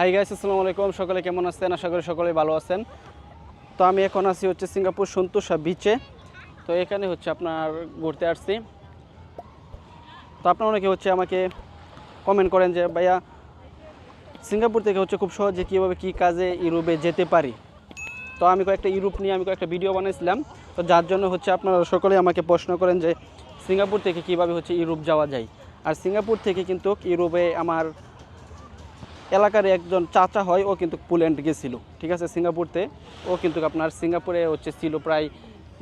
Hi guys আসসালামু আলাইকুম। সকলে কেমন আছেন? আশা করি সকলেই ভালো আছেন। তো আমি এখন আছি হচ্ছে সিঙ্গাপুর সন্তোষা বিচে তো এখানে হচ্ছে আপনার ঘুরতে আসছি। তো আপনারা অনেকে হচ্ছে আমাকে কমেন্ট করেন যে, ভাইয়া, সিঙ্গাপুর থেকে হচ্ছে খুব সহজে কীভাবে কী কাজে ইউরোপে যেতে পারি? তো আমি কয়েকটা ইউরোপ নিয়ে আমি কয়েকটা ভিডিও বানিয়েছিলাম। তো যার জন্য হচ্ছে আপনারা সকলেই আমাকে প্রশ্ন করেন যে, সিঙ্গাপুর থেকে কীভাবে হচ্ছে ইউরোপ যাওয়া যায়? আর সিঙ্গাপুর থেকে কিন্তু ইউরোপে আমার এলাকার একজন চাচা হয়, ও কিন্তু পোল্যান্ড গেছিল। ঠিক আছে, সিঙ্গাপুরতে। ও কিন্তু আপনার সিঙ্গাপুরে হচ্ছে ছিল প্রায়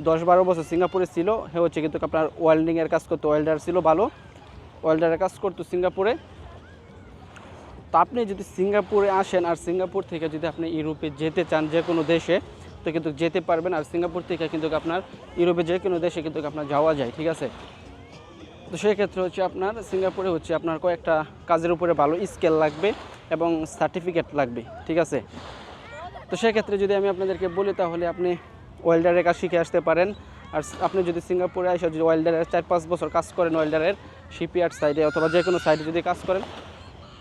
দশ বারো বছর সিঙ্গাপুরে ছিল। হে হচ্ছে কিন্তু আপনার ওয়েল্ডিংয়ের কাজ করতো, ওয়েল্ডার ছিল ভালো। ওয়েল্ডারের কাজ করতো সিঙ্গাপুরে। তো আপনি যদি সিঙ্গাপুরে আসেন আর সিঙ্গাপুর থেকে যদি আপনি ইউরোপে যেতে চান যে কোনো দেশে, তো কিন্তু যেতে পারবেন। আর সিঙ্গাপুর থেকে কিন্তু আপনার ইউরোপে যে কোনো দেশে কিন্তু আপনার যাওয়া যায়, ঠিক আছে? তো সেক্ষেত্রে হচ্ছে আপনার সিঙ্গাপুরে হচ্ছে আপনার কয়েকটা কাজের উপরে ভালো স্কেল লাগবে এবং সার্টিফিকেট লাগবে, ঠিক আছে? তো সেক্ষেত্রে যদি আমি আপনাদেরকে বলি তাহলে আপনি ওয়েল্ডারের কাজ শিখে আসতে পারেন। আর আপনি যদি সিঙ্গাপুরে আসে যদি ওয়েল্ডারের চার পাঁচ বছর কাজ করেন ওয়েল্ডারের শিপইয়ার্ড সাইডে অথবা যে কোনো সাইডে যদি কাজ করেন,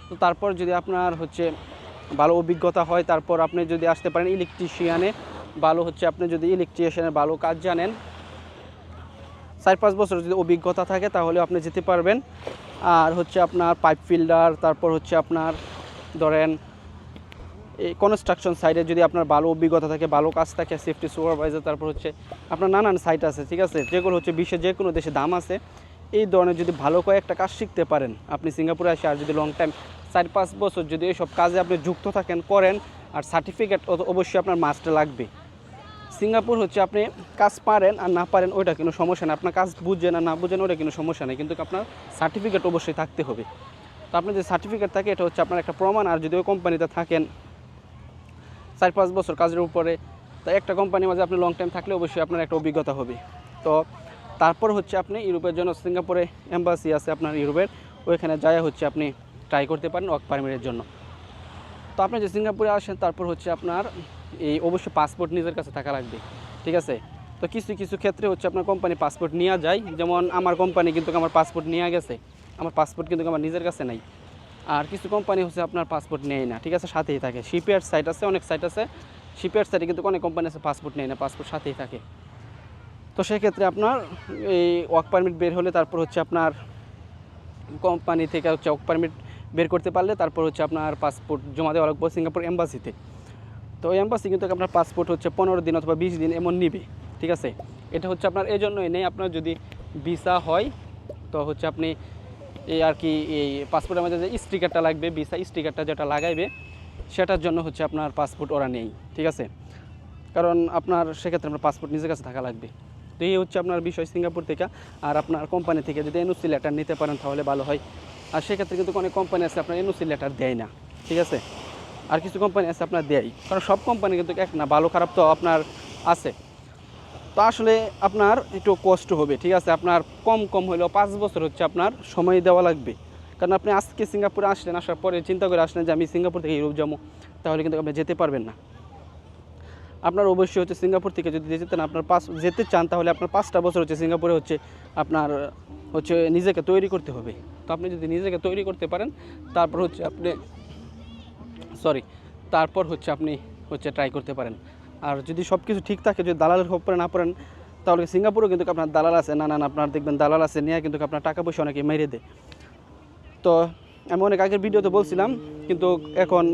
তো তারপর যদি আপনার হচ্ছে ভালো অভিজ্ঞতা হয়, তারপর আপনি যদি আসতে পারেন ইলেকট্রিশিয়ানে, ভালো হচ্ছে আপনি যদি ইলেকট্রিশিয়ানের ভালো কাজ জানেন চার পাঁচ বছর যদি অভিজ্ঞতা থাকে, তাহলে আপনি যেতে পারবেন। আর হচ্ছে আপনার পাইপ ফিল্ডার, তারপর হচ্ছে আপনার ধরেন, এই কনস্ট্রাকশন সাইডে যদি আপনার ভালো অভিজ্ঞতা থাকে, ভালো কাজ থাকে সেফটি সুপারভাইজার তারপর হচ্ছে আপনার নানান সাইট আছে, ঠিক আছে? যেগুলো হচ্ছে বিশ্বের যে কোনো দেশে দাম আছে, এই ধরনের যদি ভালো কয়েকটা কাজ শিখতে পারেন, আপনি সিঙ্গাপুরে আসে আর যদি লং টাইম চার পাঁচ বছর যদি এইসব কাজে আপনি যুক্ত থাকেন, করেন, আর সার্টিফিকেট অবশ্যই আপনার মাস্টে লাগবে। সিঙ্গাপুর হচ্ছে আপনি কাজ পারেন আর না পারেন, ওইটা কোনো সমস্যা নেই। আপনার কাজ বুঝছেন আর না বুঝেন ওটা কোনো সমস্যা নেই। কিন্তু আপনার সার্টিফিকেট অবশ্যই থাকতে হবে। তো আপনার যে সার্টিফিকেট থাকে, এটা হচ্ছে আপনার একটা প্রমাণ। আর যদি ওই কোম্পানিতে থাকেন চার পাঁচ বছর কাজের উপরে, তা একটা কোম্পানির মাঝে আপনি লং টাইম থাকলে অবশ্যই আপনার একটা অভিজ্ঞতা হবে। তো তারপর হচ্ছে আপনি ইউরোপের জন্য সিঙ্গাপুরে এম্বাসি আছে আপনার ইউরোপের, ওইখানে যায় হচ্ছে আপনি ট্রাই করতে পারেন ওয়ার্ক পারমিটের জন্য। তো আপনি যে সিঙ্গাপুরে আসেন, তারপর হচ্ছে আপনার এই অবশ্যই পাসপোর্ট নিজের কাছে থাকা লাগবে, ঠিক আছে? তো কিছু কিছু ক্ষেত্রে হচ্ছে আপনার কোম্পানি পাসপোর্ট নেওয়া যায়, যেমন আমার কোম্পানি কিন্তু আমার পাসপোর্ট নিয়ে গেছে, আমার পাসপোর্ট কিন্তু আমার নিজের কাছে নাই। আর কিছু কোম্পানি হচ্ছে আপনার পাসপোর্ট নেয় না, ঠিক আছে? সাথেই থাকে। শিপইয়ার্ড সাইট আছে, অনেক সাইট আছে। শিপইয়ার্ড সাইটে কিন্তু অনেক কোম্পানি আছে পাসপোর্ট নেয় না পাসপোর্ট সাথেই থাকে। তো সেক্ষেত্রে আপনার এই ওয়ার্ক পারমিট বের হলে তারপর হচ্ছে আপনার কোম্পানি থেকে হচ্ছে ওয়ার্ক পারমিট বের করতে পারলে তারপর হচ্ছে আপনার পাসপোর্ট জমা দেওয়া লাগবে সিঙ্গাপুর এম্বাসিতে তো ওই এম্বাসি কিন্তু আপনার পাসপোর্ট হচ্ছে পনেরো দিন অথবা বিশ দিন এমন নিবে, ঠিক আছে? এটা হচ্ছে আপনার এই জন্যই নেই, আপনার যদি ভিসা হয়, তো হচ্ছে আপনি এই আর কি এই পাসপোর্টের মধ্যে যে স্টিকারটা লাগবে ভিসা স্টিকারটা যেটা লাগাইবে, সেটার জন্য হচ্ছে আপনার পাসপোর্ট ওরা নেই, ঠিক আছে? কারণ আপনার সেক্ষেত্রে আপনার পাসপোর্ট নিজের কাছে থাকা লাগবে। তো এই হচ্ছে আপনার বিষয় সিঙ্গাপুর থেকে। আর আপনার কোম্পানি থেকে যদি এনওসি লেটার নিতে পারেন, তাহলে ভালো হয়। আর সেক্ষেত্রে কিন্তু অনেক কোম্পানি আছে, আপনার এনওসি লেটার দেয় না, ঠিক আছে? আর কিছু কোম্পানি আছে আপনার দেয়। কারণ সব কোম্পানি কিন্তু এক না, ভালো খারাপ তো আপনার আছে। তো আসলে আপনার একটু কষ্ট হবে, ঠিক আছে? আপনার কম কম হলেও পাঁচ বছর হচ্ছে আপনার সময় দেওয়া লাগবে। কারণ আপনি আজকে সিঙ্গাপুরে আসলেন, আসার পরে চিন্তা করে আসলেন যে আমি সিঙ্গাপুর থেকে ইউরোপ যাব, তাহলে কিন্তু আপনি যেতে পারবেন না। আপনার অবশ্যই হচ্ছে সিঙ্গাপুর থেকে যদি যেতে যেতেন আপনার পাঁচ, যেতে চান, তাহলে আপনার পাঁচটা বছর হচ্ছে সিঙ্গাপুরে হচ্ছে আপনার হচ্ছে নিজেকে তৈরি করতে হবে। তো আপনি যদি নিজেকে তৈরি করতে পারেন, তারপর হচ্ছে আপনি সরি, তারপর হচ্ছে আপনি হচ্ছে ট্রাই করতে পারেন। আর যদি সব কিছু ঠিক থাকে, যদি দালালের খপ্পরে না পড়েন, তাহলে সিঙ্গাপুরেও কিন্তু আপনার দালাল আছে? না না আপনার দেখবেন দালাল আছে, নিয়ে কিন্তু আপনার টাকা পয়সা অনেকে মেরে দেয়। তো আমি অনেক আগের ভিডিওতে বলছিলাম, কিন্তু এখন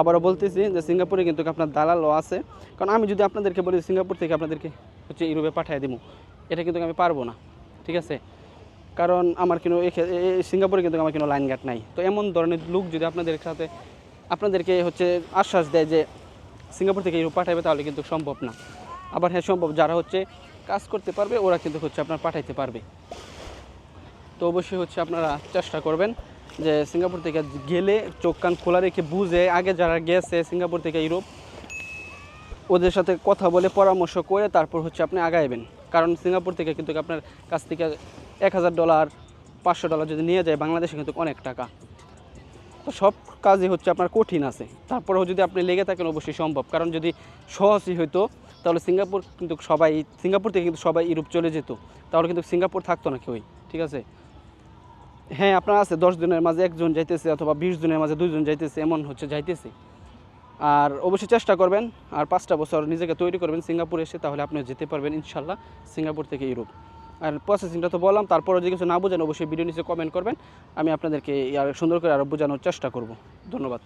আবারও বলতেছি যে সিঙ্গাপুরে কিন্তু আপনার দালালও আছে। কারণ আমি যদি আপনাদেরকে বলি, সিঙ্গাপুর থেকে আপনাদেরকে হচ্ছে ইউরোপে পাঠিয়ে দিব এটা কিন্তু আমি পারব না, ঠিক আছে? কারণ আমার কিন্তু সিঙ্গাপুরে কিন্তু আমার কোনো লাইন গার্ড নাই। তো এমন ধরনের লোক যদি আপনাদের সাথে আপনাদেরকে হচ্ছে আশ্বাস দেয় যে সিঙ্গাপুর থেকে ইউরোপ পাঠাবে, তাহলে কিন্তু সম্ভব না। আবার হ্যাঁ সম্ভব যারা হচ্ছে কাজ করতে পারবে, ওরা কিন্তু হচ্ছে আপনার পাঠাইতে পারবে। তো অবশ্যই হচ্ছে আপনারা চেষ্টা করবেন যে সিঙ্গাপুর থেকে গেলে চোখ কান খোলা রেখে বুঝে, আগে যারা গেছে সিঙ্গাপুর থেকে ইউরোপ ওদের সাথে কথা বলে পরামর্শ করে তারপর হচ্ছে আপনি আগাইবেন। কারণ সিঙ্গাপুর থেকে কিন্তু আপনার কাছ থেকে এক হাজার ডলার, পাঁচশো ডলার যদি নিয়ে যায়, বাংলাদেশে কিন্তু অনেক টাকা। তো সব কাজই হচ্ছে আপনার কঠিন আছে। তারপরেও যদি আপনি লেগে থাকেন, অবশ্যই সম্ভব। কারণ যদি সহজই হইতো, তাহলে সিঙ্গাপুর কিন্তু সবাই, সিঙ্গাপুর থেকে কিন্তু সবাই ইউরোপ চলে যেত। তাহলে কিন্তু সিঙ্গাপুর থাকতো না কেউই, ঠিক আছে? হ্যাঁ আপনার আছে, দশ দিনের মাঝে একজন যাইতেছে অথবা বিশ দিনের মাঝে দুইজন যাইতেছে, এমন হচ্ছে, যাইতেছে। আর অবশ্যই চেষ্টা করবেন, আর পাঁচটা বছর নিজেকে তৈরি করবেন সিঙ্গাপুর এসে, তাহলে আপনি যেতে পারবেন, ইনশাল্লাহ, সিঙ্গাপুর থেকে ইউরোপ। আর প্রসেসিংটা তো বললাম তারপরে যদি কিছু না বোঝেন, অবশ্যই ভিডিও নিচে কমেন্ট করবেন। আমি আপনাদেরকে আর সুন্দর করে আরও বোঝানোর চেষ্টা করব। ধন্যবাদ।